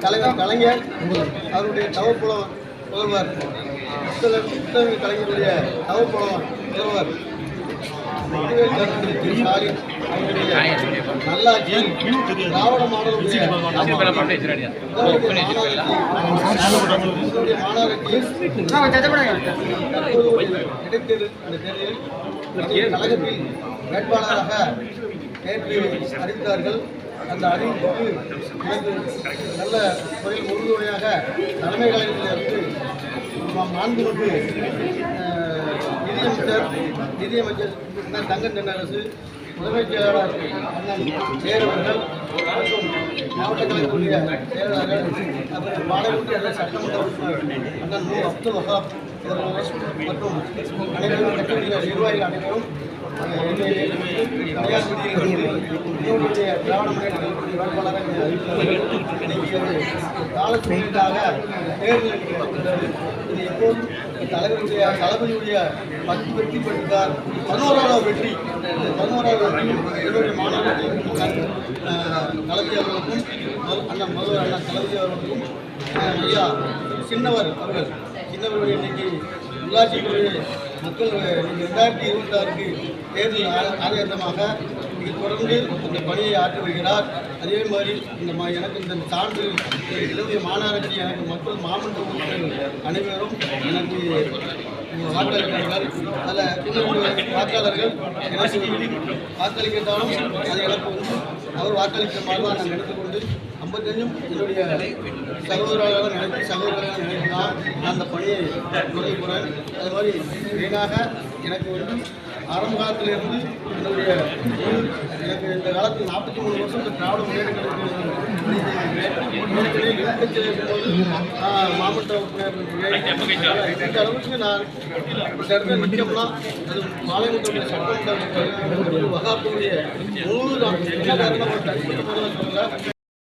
தலைவர் கலைஞர் அவருடைய தவப்புலம் ஒருவர் கலைஞருடைய தவப்புலம் ஒருவர் கழகத்தில் வேட்பாளராக நேற்று அறிவித்தார்கள் அந்த அறிவிப்புக்கு நல்ல முறையில் உறுதுணையாக தலைமை கழகத்திலிருந்து நாம் நான்கு நிதியமைச்சர் நிதியமைச்சர் அண்ணன் தென்னரசு முதன்மைச் செயலாளர் அண்ணன் மாவட்ட கழகத்துடைய செயலாளர்கள் அப்புறம் பாளையங்கோட்டை சட்டமன்ற உறுப்பினர் அண்ணன் மு. அப்துல் வஹாப் மற்றும் அனைவரும் கட்சியுடைய நிர்வாகிகள் அனைவரும் காலத்துக்காக எப்போதும் தலைவருடைய தளபதியுடைய பத்து வெற்றி பெற்றார் பதினோராவது வெற்றி பதினோராவது வெற்றி என்னுடைய மாணவர்களுக்கும் தளபதி அவர்களுக்கும் மது- அண்ணன் முதல்வர் அண்ணன் தளபதி அவர்களுக்கும் ஐயா சின்னவர் அவர்கள். சின்னவருடைய இன்னைக்கு உள்ளாட்சிக்குரிய மக்கள் இன்னைக்கு ரெண்டாயிரத்தி இருபத்தி ஆறுக்கு தேர்தல் ஆதாரமாக ஆதாயத்தமாக தொடர்ந்து இந்த பணியை ஆற்றி வருகிறார். அதே மாதிரி இந்த மா எனக்கு இந்த சான்று இலங்கை மாநகராட்சி எனக்கு மக்கள் மாமன்ற உறுப்பினர்கள் அனைவரும் எனக்கு வாக்களிக்கிறார்கள் அதில் வாக்காளர்கள் எனக்கு அது எனக்கு வந்து அவர் வாக்களிக்கிற மாதிரி தான் நான் எடுத்துக்கொண்டு ஐம்பத்தஞ்சும் என்னுடைய சகோதரர்களாக நினைத்து சகோதரர்களாக நினைத்து தான் நான் அந்த பணியை தொடங்கி போகிறேன் அது மாதிரி மெயினாக எனக்கு வந்து ஆரம்ப காலத்திலிருந்து என்னுடைய எனக்கு இந்த காலத்தில் நாற்பத்தி மூணு வருஷம் திராவிட முன்னேற்ற மாவட்ட இந்த அளவுக்கு நான் இந்த இடத்துல அது பாளையங்கோட்டை சட்டமன்ற வகாப்புடைய முழு நான் என்ன தனிப்பட்ட